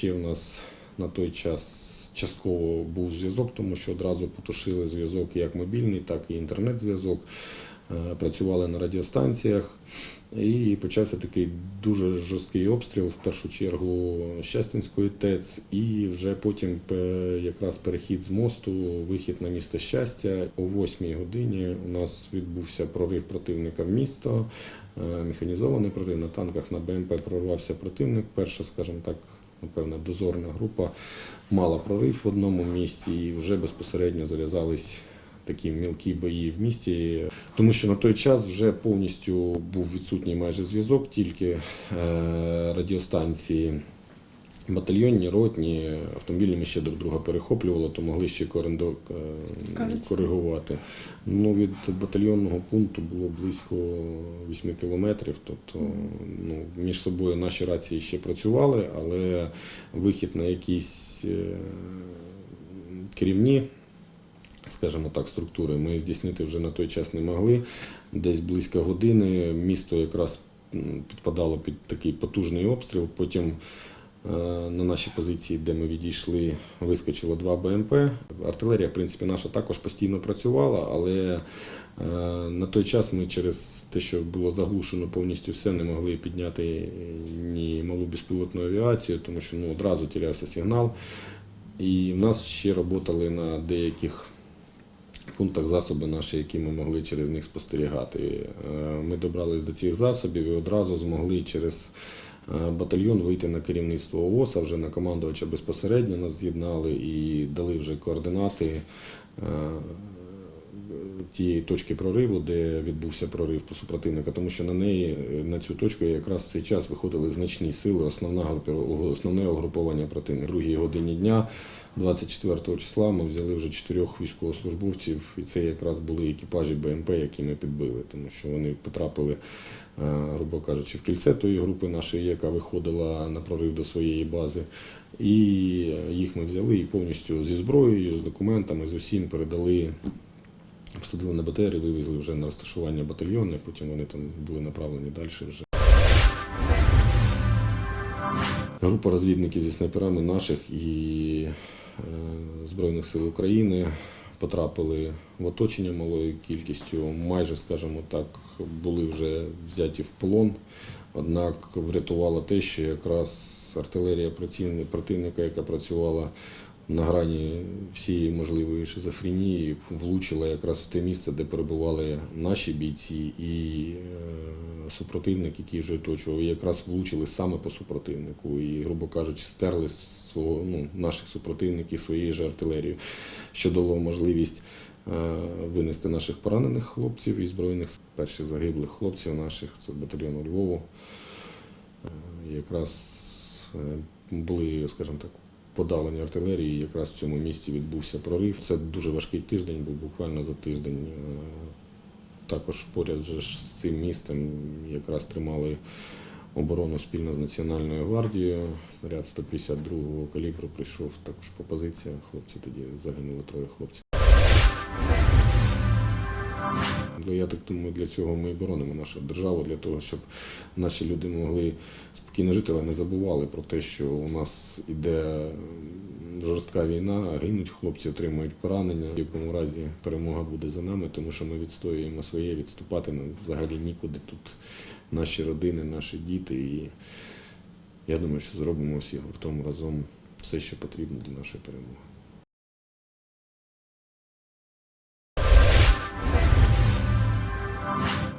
Ще в нас на той час частково був зв'язок, тому що одразу потушили зв'язок як мобільний, так і інтернет-зв'язок. Е, Працювали на радіостанціях. І почався такий дуже жорсткий обстріл, в першу чергу Щастинської ТЕЦ, і вже потім якраз перехід з мосту, вихід на місто щастя. О 8 годині у нас відбувся прорив противника в місто, е, механізований прорив на танках на БМП прорвався противник. Перша, скажімо так, напевно, дозорна група мала прорив в одному місці і вже безпосередньо зав'язались такі мілкі бої в місті, тому що на той час вже повністю був відсутній майже зв'язок, тільки е, радіостанції. Батальйонні, ротні, автомобільні ми ще друг друга перехоплювали, то могли ще корендо- е, коригувати. Ну, від батальйонного пункту було близько 8 кілометрів. Тобто ну, між собою наші рації ще працювали, але вихід на якісь е, керівні скажімо так, структури ми здійснити вже на той час не могли. Десь близько години місто якраз підпадало під такий потужний обстріл. Потім на наші позиції, де ми відійшли, вискочило два БМП. Артилерія, в принципі, наша також постійно працювала, але е, на той час ми через те, що було заглушено повністю все, не могли підняти ні малу безпілотну авіацію, тому що ну, одразу тірявся сигнал. І в нас ще працювали на деяких пунктах засоби наші, які ми могли через них спостерігати. Е, Ми добрались до цих засобів і одразу змогли через е, батальйон вийти на керівництво ООС, а вже на командувача безпосередньо нас з'єднали і дали вже координати. Е, тієї точки прориву, де відбувся прорив по супротивника, тому що на неї, е, на цю точку якраз в цей час виходили значні сили, основна основне угруповання противника. Другій годині дня, 24 числа, ми взяли вже чотирьох військовослужбовців, і це якраз були екіпажі БМП, які ми підбили, тому що вони потрапили, е, грубо кажучи, в кільце тої групи нашої, яка виходила на прорив до своєї бази. І їх ми взяли і повністю зі зброєю, з документами, з усім передали Посадили на БТР і вивезли вже на розташування батальйони, потім вони там були направлені далі вже. Група розвідників зі снайперами наших і е, Збройних сил України потрапили в оточення малою кількістю. Майже, скажімо так, були вже взяті в полон. Однак врятувало те, що якраз артилерія противника, яка працювала на грані всієї можливої шизофренії, влучила якраз в те місце, де перебували наші бійці і е, супротивник, який вже оточував, і якраз влучили саме по супротивнику і, грубо кажучи, стерли свого, ну, наших супротивників своєю ж артилерією, що дало можливість е, винести наших поранених хлопців і збройних перших загиблих хлопців наших з батальйону Львову. Е, Якраз були, скажімо так, подалені артилерії, якраз в цьому місці відбувся прорив. Це дуже важкий тиждень, був буквально за тиждень. Е, Також поряд з цим містом якраз тримали оборону спільно з Національною гвардією. Снаряд 152-го калібру прийшов також по позиціях. Хлопці тоді загинули троє хлопців. Ну, Я так думаю, для цього ми і боронимо нашу державу, для того, щоб наші люди могли спокійно жити, але не забували про те, що у нас іде жорстка війна, гинуть хлопці, отримують поранення. В якому разі перемога буде за нами, тому що ми відстоюємо своє, відступати нам взагалі нікуди. Тут наші родини, наші діти. І я думаю, що зробимо всі гуртом разом все, що потрібно для нашої перемоги.